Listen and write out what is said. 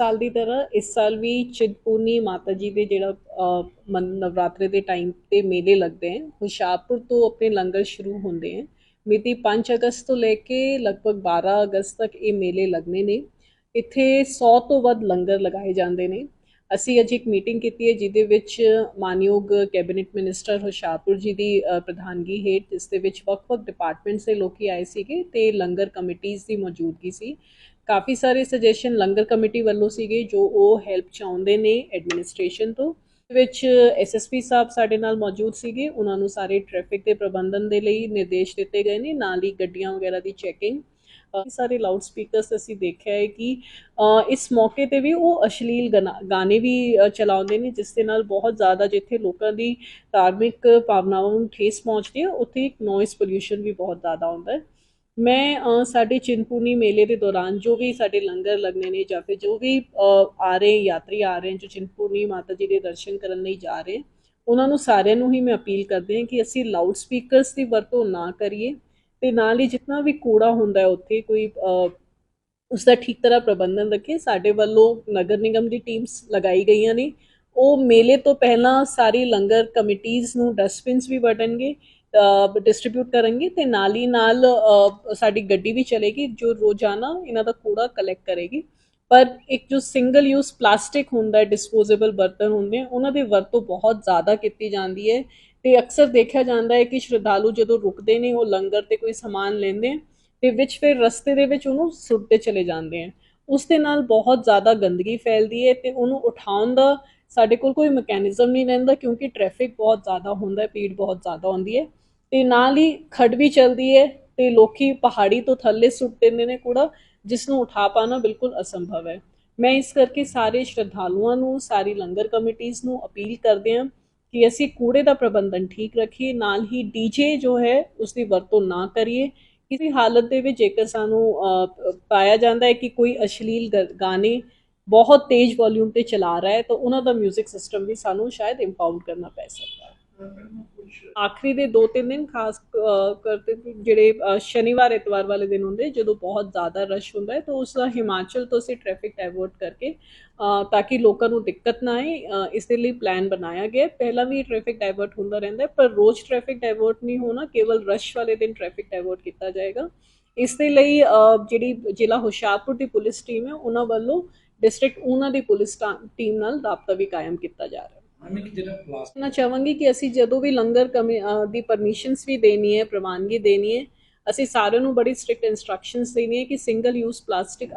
ਸਾਲ ਦੀ ਤਰ੍ਹਾਂ ਇਸ ਸਾਲ ਵੀ ਚਿੰਤਪੂਰਨੀ ਮਾਤਾ ਜੀ ਦੇ ਜਿਹੜਾ ਮਨ- ਨਵਰਾਤਰੇ ਦੇ ਟਾਈਮ ਤੇ ਮੇਲੇ ਲੱਗਦੇ ਹਨ ਹੁਸ਼ਿਆਰਪੁਰ ਤੋਂ ਆਪਣੇ ਲੰਗਰ ਸ਼ੁਰੂ ਹੁੰਦੇ ਹਨ ਮਿਤੀ 5 ਅਗਸਤ ਤੋਂ ਲੈ ਕੇ ਲਗਭਗ 12 ਅਗਸਤ ਤੱਕ ਇਹ ਮੇਲੇ ਲੱਗਣੇ ਨੇ। ਇੱਥੇ 100 ਤੋਂ ਵੱਧ ਲੰਗਰ ਲਗਾਏ ਜਾਂਦੇ ਨੇ। ਅਸੀਂ ਅੱਜ ਇੱਕ ਮੀਟਿੰਗ ਕੀਤੀ ਹੈ ਜਿਹਦੇ ਵਿੱਚ ਮਾਨਯੋਗ ਕੈਬਨਿਟ ਮਿਨਿਸਟਰ ਹੁਸ਼ਿਆਰਪੁਰ ਜੀ ਦੀ ਪ੍ਰਧਾਨਗੀ ਹੇਠ ਇਸ ਦੇ ਵਿੱਚ ਵੱਖ-ਵੱਖ ਡਿਪਾਰਟਮੈਂਟਸ ਦੇ ਲੋਕੀ ਆਏ ਸੀਗੇ ਤੇ ਲੰਗਰ ਕਮੇਟੀਆਂ ਦੀ ਮੌਜੂਦਗੀ ਸੀ। ਕਾਫੀ ਸਾਰੇ ਸੁਜੈਸ਼ਨ ਲੰਗਰ ਕਮੇਟੀ ਵੱਲੋਂ ਸੀਗੇ ਜੋ ਉਹ ਹੈਲਪ ਚਾਹੁੰਦੇ ਨੇ ਐਡਮਿਨਿਸਟ੍ਰੇਸ਼ਨ ਤੋਂ। ਵਿੱਚ ਐਸਐਸਪੀ ਸਾਹਿਬ ਸਾਡੇ ਨਾਲ ਮੌਜੂਦ ਸੀਗੇ, ਉਹਨਾਂ ਨੂੰ ਸਾਰੇ ਟ੍ਰੈਫਿਕ ਦੇ ਪ੍ਰਬੰਧਨ ਦੇ ਲਈ ਨਿਰਦੇਸ਼ ਦਿੱਤੇ ਗਏ ਨੇ, ਨਾਲ ਹੀ ਗੱਡੀਆਂ ਵਗੈਰਾ ਦੀ ਚੈਕਿੰਗ ਸਾਰੇ ਲਾਊਡ ਸਪੀਕਰਸ ਅਸੀਂ ਦੇਖਿਆ ਹੈ ਕਿ ਇਸ ਮੌਕੇ ਤੇ ਵੀ ਉਹ ਅਸ਼ਲੀਲ ਗਨਾ- ਗਾਣੇ ਵੀ ਚਲਾਉਂਦੇ ਨੇ, ਜਿਸ ਦੇ ਨਾਲ ਬਹੁਤ ਜ਼ਿਆਦਾ ਜਿੱਥੇ ਲੋਕਾਂ ਦੀ ਧਾਰਮਿਕ ਭਾਵਨਾਵਾਂ ਨੂੰ ਠੇਸ ਪਹੁੰਚਦੀ ਹੈ, ਉੱਥੇ ਇੱਕ ਨੋਇਸ ਪੋਲਿਊਸ਼ਨ ਵੀ ਬਹੁਤ ਜ਼ਿਆਦਾ ਹੁੰਦਾ ਹੈ। ਮੈਂ ਸਾਡੇ ਚਿੰਤਪੂਰਨੀ ਮੇਲੇ ਦੇ ਦੌਰਾਨ ਜੋ ਵੀ ਸਾਡੇ ਲੰਗਰ ਲੱਗਣੇ ਨੇ ਜਾਂ ਫਿਰ ਜੋ ਵੀ ਆ ਰਹੇ, ਯਾਤਰੀ ਆ ਰਹੇ ਜੋ ਚਿੰਤਪੂਰਨੀ ਮਾਤਾ ਜੀ ਦੇ ਦਰਸ਼ਨ ਕਰਨ ਲਈ ਜਾ ਰਹੇ, ਉਹਨਾਂ ਨੂੰ ਸਾਰਿਆਂ ਨੂੰ ਹੀ ਮੈਂ ਅਪੀਲ ਕਰਦੇ ਹਾਂ ਕਿ ਅਸੀਂ ਲਾਊਡ ਸਪੀਕਰਸ ਦੀ ਵਰਤੋਂ ਨਾ ਕਰੀਏ। ਤੇ ਨਾਲ ਹੀ ਜਿੰਨਾ ਵੀ ਕੂੜਾ ਹੁੰਦਾ ਹੈ ਉੱਥੇ ਕੋਈ ਅ, ਉਸ ਦਾ ਠੀਕ ਤਰ੍ਹਾਂ ਪ੍ਰਬੰਧਨ ਰੱਖੇ। ਸਾਡੇ ਵੱਲੋਂ ਨਗਰ ਨਿਗਮ ਦੀ ਟੀਮਸ ਲਗਾਈ ਗਈਆਂ ਨੇ। ਉਹ ਮੇਲੇ ਤੋਂ ਪਹਿਲਾਂ ਸਾਰੀ ਲੰਗਰ ਕਮੇਟੀਆਂ ਨੂੰ ਡਸਟਬਿਨਸ ਵੀ ਵਟਣਗੇ ਡਿਸਟ੍ਰੀਬਿਊਟ ਕਰਨਗੇ ਤੇ ਨਾਲ ਹੀ ਨਾਲ ਸਾਡੀ ਗੱਡੀ ਵੀ ਚਲੇਗੀ ਜੋ ਰੋਜ਼ਾਨਾ ਇਹਨਾਂ ਦਾ ਕੂੜਾ ਕਲੈਕਟ ਕਰੇਗੀ। ਪਰ ਇੱਕ ਜੋ ਸਿੰਗਲ ਯੂਜ਼ ਪਲਾਸਟਿਕ ਹੁੰਦਾ ਹੈ ਡਿਸਪੋਜ਼ੇਬਲ ਬਰਤਨ ਹੁੰਦੇ ਆ ਉਹਨਾਂ ਦੀ ਵਰਤੋਂ ਬਹੁਤ ਜ਼ਿਆਦਾ ਕੀਤੀ ਜਾਂਦੀ ਹੈ। ਤੇ ਅਕਸਰ ਦੇਖਿਆ ਜਾਂਦਾ ਹੈ ਕਿ ਸ਼ਰਧਾਲੂ ਜਦੋਂ ਰੁਕਦੇ ਨੇ, ਉਹ ਲੰਗਰ ਤੇ ਕੋਈ ਸਮਾਨ ਲੈਂਦੇ ਆ ਤੇ ਵਿੱਚ ਫਿਰ ਰਸਤੇ ਦੇ ਵਿੱਚ ਉਹਨੂੰ ਸੁੱਟਦੇ ਚਲੇ ਜਾਂਦੇ ਆ। ਉਸ ਦੇ ਨਾਲ ਬਹੁਤ ਜ਼ਿਆਦਾ ਗੰਦਗੀ ਫੈਲਦੀ ਹੈ ਤੇ ਉਹਨੂੰ ਉਠਾਉਣ ਦਾ ਸਾਡੇ ਕੋਲ ਕੋਈ ਮੈਕੈਨਿਜ਼ਮ ਨਹੀਂ ਰਹਿੰਦਾ ਕਿਉਂਕਿ ਟ੍ਰੈਫਿਕ ਬਹੁਤ ਜ਼ਿਆਦਾ ਹੁੰਦਾ ਹੈ ਭੀੜ ਬਹੁਤ ਜ਼ਿਆਦਾ ਹੁੰਦੀ ਹੈ ਤੇ ਨਾਲ ਹੀ ਖੜ ਵੀ ਚੱਲਦੀ ਹੈ ਤੇ ਲੋਕੀ ਪਹਾੜੀ ਤੋਂ ਥੱਲੇ ਸੁੱਟ ਦਿੰਦੇ ਨੇ ਕੂੜਾ, ਜਿਸ ਨੂੰ ਉਠਾ ਪਾਣਾ ਬਿਲਕੁਲ ਅਸੰਭਵ ਹੈ। ਮੈਂ ਇਸ ਕਰਕੇ ਸਾਰੇ ਸ਼ਰਧਾਲੂਆਂ ਨੂੰ, ਸਾਰੀ ਲੰਗਰ ਕਮੇਟੀਆਂ ਨੂੰ ਅਪੀਲ ਕਰਦੇ ਹਾਂ ਕਿ ਅਸੀਂ ਕੂੜੇ ਦਾ ਪ੍ਰਬੰਧਨ ਠੀਕ ਰੱਖੀਏ, ਨਾਲ ਹੀ ਡੀਜੇ ਜੋ ਹੈ ਉਸ ਦੀ ਵਰਤੋਂ ਨਾ ਕਰੀਏ। ਕਿਸੇ ਹਾਲਤ ਦੇ ਵਿੱਚ ਜੇਕਰ ਸਾਨੂੰ ਪਾਇਆ ਜਾਂਦਾ ਹੈ ਕਿ ਕੋਈ ਅਸ਼ਲੀਲ ਗ- ਗਾਣੇ ਬਹੁਤ ਤੇਜ਼ ਵੋਲਿਊਮ ਤੇ ਚਲਾ ਰਿਹਾ ਹੈ, ਤਾਂ ਉਹਨਾਂ ਦਾ 뮤직 ਸਿਸਟਮ ਵੀ ਸਾਨੂੰ ਸ਼ਾਇਦ ਇੰਪਾਊਂਡ ਕਰਨਾ ਪੈ ਸਕਦਾ ਆਖਰੀ ਦੇ 2-3 ਦਿਨ ਖਾਸ ਅ, ਕਰਕੇ ਜਿਹੜੇ ਸ਼ਨੀਵਾਰ ਐਤਵਾਰ ਵਾਲੇ ਦਿਨ ਹੁੰਦੇ ਜਦੋਂ ਬਹੁਤ ਜ਼ਿਆਦਾ ਰਸ਼ ਹੁੰਦਾ ਹੈ ਤਾਂ ਉਸ ਦਾ ਹਿਮਾਚਲ ਤੋਂ ਅਸੀਂ ਟ੍ਰੈਫਿਕ ਡਾਇਵਰਟ ਕਰਕੇ ਤਾਂ ਕਿ ਲੋਕਾਂ ਨੂੰ ਦਿੱਕਤ ਨਾ ਆਏ ਇਸ ਦੇ ਲਈ ਪਲਾਨ ਬਣਾਇਆ ਗਿਆ ਪਹਿਲਾਂ ਵੀ ਟ੍ਰੈਫਿਕ ਡਾਇਵਰਟ ਹੁੰਦਾ ਰਹਿੰਦਾ ਪਰ ਰੋਜ਼ ਟ੍ਰੈਫਿਕ ਡਾਇਵਰਟ ਨਹੀਂ ਹੋਣਾ ਕੇਵਲ ਰਸ਼ ਵਾਲੇ ਦਿਨ ਟ੍ਰੈਫਿਕ ਡਾਇਵਰਟ ਕੀਤਾ ਜਾਏਗਾ। ਇਸ ਦੇ ਲਈ ਜਿਹੜੀ ਜ਼ਿਲ੍ਹਾ ਹੁਸ਼ਿਆਰਪੁਰ ਦੀ ਪੁਲਿਸ ਟੀਮ ਹੈ ਉਹਨਾਂ ਵੱਲੋਂ ਡਿਸਟ੍ਰਿਕਟ ਉਹਨਾਂ ਦੀ ਪੁਲਿਸ ਟੀਮ ਨਾਲ ਰਾਬਤਾ ਵੀ ਕਾਇਮ ਕੀਤਾ ਜਾ ਰਿਹਾ ਹੈ। ਮੈਂ ਕਿ ਜਿਹੜਾ ਪਲਾਸਟਿਕ ਮੈਂ ਚਾਹਾਂਗੀ ਕਿ ਅਸੀਂ ਜਦੋਂ ਵੀ ਲੰਗਰ ਕਮੇ- ਦੀ ਪਰਮਿਸ਼ਨਸ ਵੀ ਦੇਣੀ ਹੈ ਪ੍ਰਵਾਨਗੀ ਦੇਣੀ ਹੈ ਅਸੀਂ ਸਾਰਿਆਂ ਨੂੰ ਬੜੀ ਸਟ੍ਰਿਕਟ ਇਨਸਟਰਕਸ਼ਨਸ ਦੇਣੀ ਹੈ ਕਿ ਸਿੰਗਲ ਯੂਜ਼ ਪਲਾਸਟਿਕ